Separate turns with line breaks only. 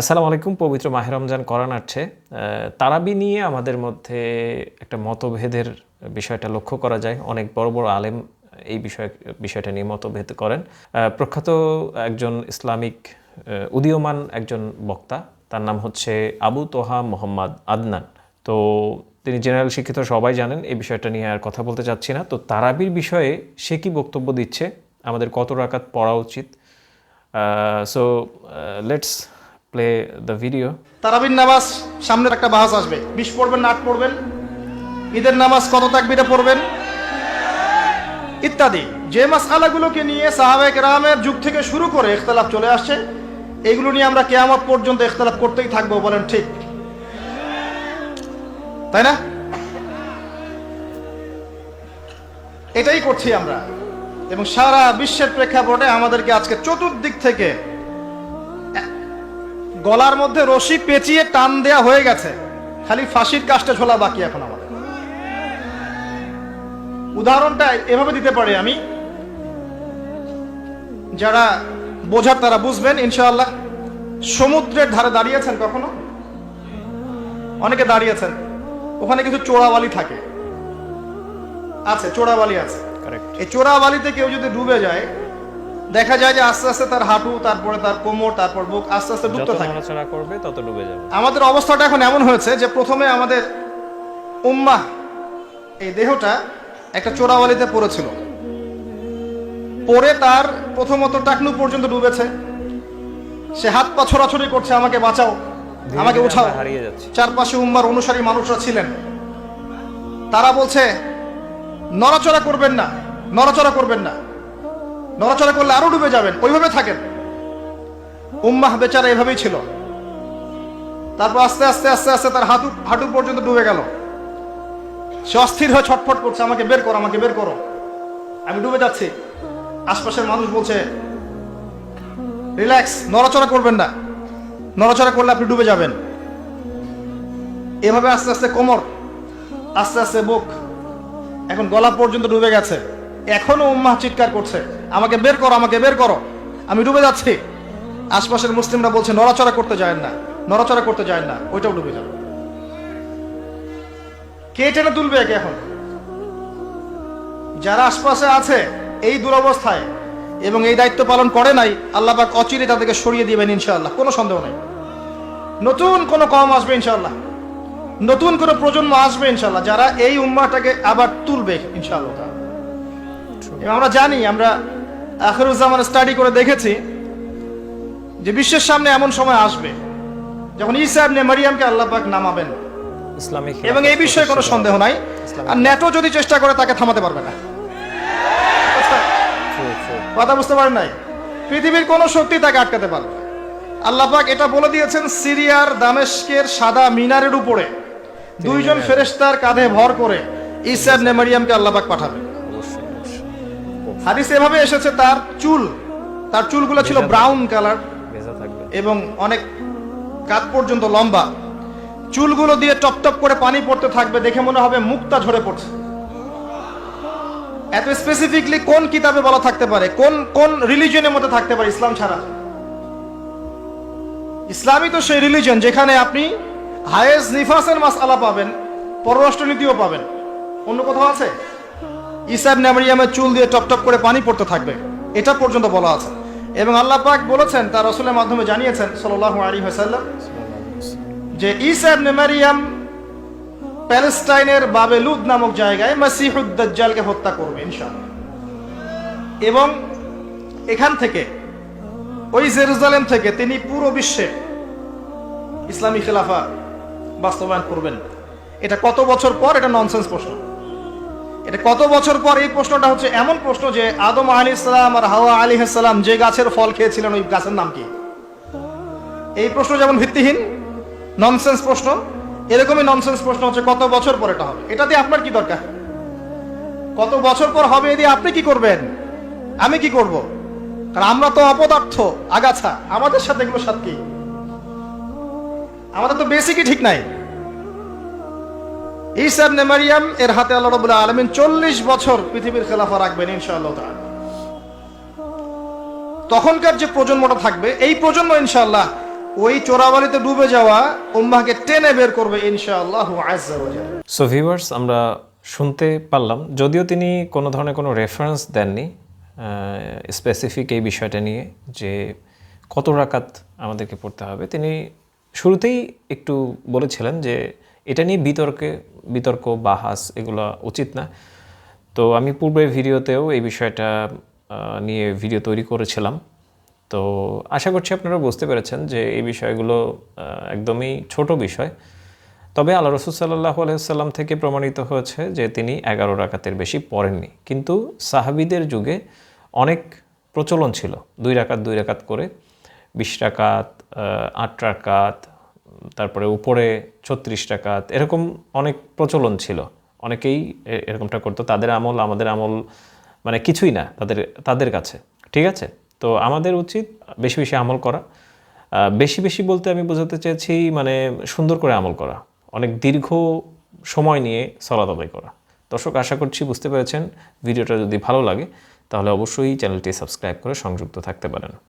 আসসালামু আলাইকুম, পবিত্র মাহে রমজান আসছে তারাবি নিয়ে আমাদের মধ্যে একটা মতভেদের বিষয়টা লক্ষ্য করা যায়। অনেক বড় বড় আলেম এই বিষয়, বিষয়টা নিয়ে মতভেদ করেন। প্রখ্যাত একজন ইসলামিক উদীয়মান একজন বক্তা, তার নাম হচ্ছে আবু তোহা মোহাম্মদ আদনান। তো তিনি জেনারেল শিক্ষিত, সবাই জানেন, এই বিষয়টা নিয়ে আর কথা বলতে চাচ্ছি না। তো তারাবির বিষয়ে সে কি বক্তব্য দিচ্ছে? আমাদের কত রাকাত পড়া উচিত? So let's play the video
তারাবির নামাজ, সামনের একটা বাহাস আসবে। বিশ পড়বেন না, আট পড়বেন। ঈদের নামাজ কত তাকবিরে পড়বেন? ইত্যাদি। যে মাসআলাগুলোকে নিয়ে সাহাবায়ে কেরামের যুগ থেকে শুরু করে ইখতলাফ চলে আসছে এইগুলো নিয়ে আমরা কেয়ামত পর্যন্ত ইখতলাফ করতেই থাকব, বলেন ঠিক। তাই না? এটাই করছি আমরা। এবং সারা বিশ্বের প্রেক্ষাপটে আমাদেরকে আজকে চতুর্দিক থেকে গলার মধ্যে রশি পেঁচিয়ে টান দেয়া হয়ে গেছে। খালি ফাঁসির কাজটা ঝোলা বাকি এখন আমাদের। উদাহরণটা এভাবে দিতে পারি আমি। যারা বোঝার তারা বুঝবেন ইনশাআল্লাহ। সমুদ্রের ধারে দাঁড়িয়েছেন কখনো? অনেকে দাঁড়িয়েছেন। ওখানে কিছু চোরাবালি থাকে। আছে চোরাবালি আছে। এই চোরাবালিতে কেউ যদি ডুবে যায় দেখা যায় যে আস্তে আস্তে তার হাঁটু তারপরে তার কোমর তারপর বুক আস্তে আস্তে ডুবতে থাকে।
নড়াচড়া করবে তত ডুবে যাবে।
আমাদের অবস্থাটা এখন এমন হয়েছে যে প্রথমে আমাদের উম্মাহ এই দেহটা একটা চোরাওয়ালিতে পড়েছিল। পরে তার প্রথমত টাকনু পর্যন্ত ডুবেছে। সে হাত পা ছোড়াছড়ি করছে আমাকে বাঁচাও আমাকে উঠাও।
হারিয়ে যাচ্ছে।
চারপাশে উম্মার অনুসারী মানুষরা ছিলেন। তারা বলছে নড়াচড়া করবেন না নড়াচড়া করবেন না। নড়াচড়া করলে আরও ডুবে যাবেন, ওইভাবে থাকেন। উম্মাহ বেচারা এভাবেই ছিল। তারপর আস্তে আস্তে আস্তে আস্তে তার হাঁটু হাঁটু পর্যন্ত ডুবে গেল। সে অস্থির হয়ে ছটফট করছে, আমাকে বের করো, আমাকে বের করো। আমি ডুবে যাচ্ছি। আশপাশের মানুষ বলছে, রিল্যাক্স, নড়াচড়া করবেন না। নড়াচড়া করলে আপনি ডুবে যাবেন। এভাবে আস্তে আস্তে কোমর, আস্তে আস্তে বুক, এখন গলা পর্যন্ত ডুবে গেছে। এখনও উম্মাহ চিৎকার করছে। আমাকে বের করো, আমাকে বের করো। আমি ডুবে যাচ্ছি। আশপাশের মুসলিমরা বলছে, নড়াচড়া করতে যায় না, নড়াচড়া করতে যায় না, ওইটাও ডুবে যাবে। কে টেনে তুলবে একে এখন? যারা আশপাশে আছে, এই দুরবস্থায়, এবং এই দায়িত্ব পালন করে নাই, আল্লাহ পাক অচিরে তাদেরকে সরিয়ে দিবেন ইনশাআল্লাহ। কোনো সন্দেহ নেই। নতুন কোনো কম আসবে ইনশাআল্লাহ। নতুন কোনো প্রজন্ম আসবে ইনশাআল্লাহ, যারা এই উম্মাটাকে আবার তুলবে ইনশাআল্লাহ। আমরা জানি, আমরা আখরুজ্জামান স্টাডি করে দেখেছি যে বিশ্বের সামনে এমন সময় আসবে যখন ঈসা ইবনে মারিয়ামকে আল্লাহ পাক নামাবেন।
ইসলামিক
এবং এই বিষয়ে কোনো সন্দেহ নাই। আর নেটো যদি চেষ্টা করে তাকে থামাতে পারবে না। কথা বুঝতে পারেন নাই? পৃথিবীর কোন শক্তি তাকে আটকাতে পারবে। আল্লাহ পাক এটা বলে দিয়েছেন সিরিয়ার দামেস্কের সাদা মিনারের উপরে। দুইজন ফেরেশতার কাঁধে ভর করে ঈসা ইবনে মারিয়ামকে আল্লাহ পাক পাঠাবে।
অবশ্যই অবশ্যই
হাদিস এভাবে এসেছে তার চুল তার চুলগুলো ছিল ব্রাউন কালার এবং অনেক কাত পর্যন্ত লম্বা। চুলগুলো দিয়ে টপ টপ করে পানি পড়তে থাকবে দেখে মনে হবে মুক্তা ঝরে পড়ছে। এত স্পেসিফিকলি কোন কিতাবে বলা থাকতে পারে? কোন কোন রিলিজনের মধ্যে থাকতে পারে ইসলাম ছাড়া? ইসলামই তো সেই রিলিজন যেখানে আপনি হায়েস নিফাসের মাসআলা পাবেন পররাষ্ট্রনীতিও পাবেন। অন্য কোথাও আছে? ইসাব নামরিয়ামের চুল দিয়ে টপ টপ করে পানি পড়তে থাকবে। এটা পর্যন্ত বলা আছে। এবং আল্লাহ পাক বলেছেন, তার রসুলের মাধ্যমে জানিয়েছেন, সাল্লাল্লাহু আলাইহি ওয়াসাল্লাম, যে ঈসা ইবনে মারিয়াম প্যালেস্টাইনের বাবেলুদ নামক জায়গায় মাসিহুদ দাজ্জালকে হত্যা করবে, ইনশাআল্লাহ। এবং এখান থেকে, ওই জেরুজালেম থেকে তিনি পুরো বিশ্বে ইসলামী খেলাফা বাস্তবায়ন করবেন। এটা কত বছর পর? এটা ননসেন্স প্রশ্ন। এটা কত বছর পর এই প্রশ্নটা হচ্ছে এমন প্রশ্ন যে আদম আলী ইসলাম আর হাওয়া আলী সালাম যে গাছের ফল খেয়েছিলেন, ওই গাছের নাম কি? এই প্রশ্ন যেমন ভিত্তিহীন ননসেন্স প্রশ্ন, এরকমই ননসেন্স প্রশ্ন হচ্ছে কত বছর পর এটা হবে? এটাতে আপনার কি দরকার? কত বছর পর হবে এদি আপনি কি করবেন? আমি কি করব? কারণ আমরা তো অপদার্থ, আগাছা, আমাদের সাথে এগুলো সাথে কি? আমাদের তো বেসিকই ঠিক নাই। ঈসা ইবনে মারিয়াম এর হাতে আল্লাহ 40 বছর পৃথিবীর খেলাফা রাখবেন ইনশাআল্লাহ তাআলা। তখনকার যে প্রজন্মটা থাকবে, এই প্রজন্ম ইনশাআল্লাহ ওই চোরাবালিতে ডুবে যাওয়া উম্মাহকে টেনে বের করবে ইনশাআল্লাহ
সো ভিউয়ার্স আমরা শুনতে পারলাম, যদিও তিনি কোনো ধরনের কোনো রেফারেন্স দেননি স্পেসিফিক এই বিষয়টা নিয়ে যে কত রাকাত আমাদেরকে পড়তে হবে। তিনি শুরুতেই একটু বলেছিলেন যে এটা নিয়ে বিতর্কে, বিতর্ক, বাহাস এগুলো উচিত না। তো আমি পূর্বের ভিডিওতেও এই বিষয়টা নিয়ে ভিডিও তৈরি করেছিলাম। তো আশা করছি আপনারা বুঝতে পেরেছেন যে এই বিষয়গুলো একদমই ছোট বিষয়। তবে আল্লাহ রসুল সাল্লাহ আলহিসাল্লাম থেকে প্রমাণিত হয়েছে যে তিনি এগারো রাকাতের বেশি পড়েননি। কিন্তু সাহাবিদের যুগে অনেক প্রচলন ছিল। দুই রাকাত দুই রাকাত করে। বিশ রাকাত আট রাকাত তারপরে উপরে ছত্রিশ টাকা, এরকম অনেক প্রচলন ছিল। অনেকেই এরকমটা করতো। তাদের আমল, আমাদের আমল মানে কিছুই না তাদের তাদের কাছে। ঠিক আছে? তো আমাদের উচিত বেশি বেশি আমল করা। বেশি বেশি বলতে আমি বোঝাতে চেয়েছি মানে সুন্দর করে আমল করা। অনেক দীর্ঘ সময় নিয়ে সলাত আদায় করা। দর্শক, আশা করছি বুঝতে পেরেছেন। ভিডিওটা যদি ভালো লাগে, তাহলে অবশ্যই চ্যানেলটি সাবস্ক্রাইব করে সংযুক্ত থাকতে পারেন।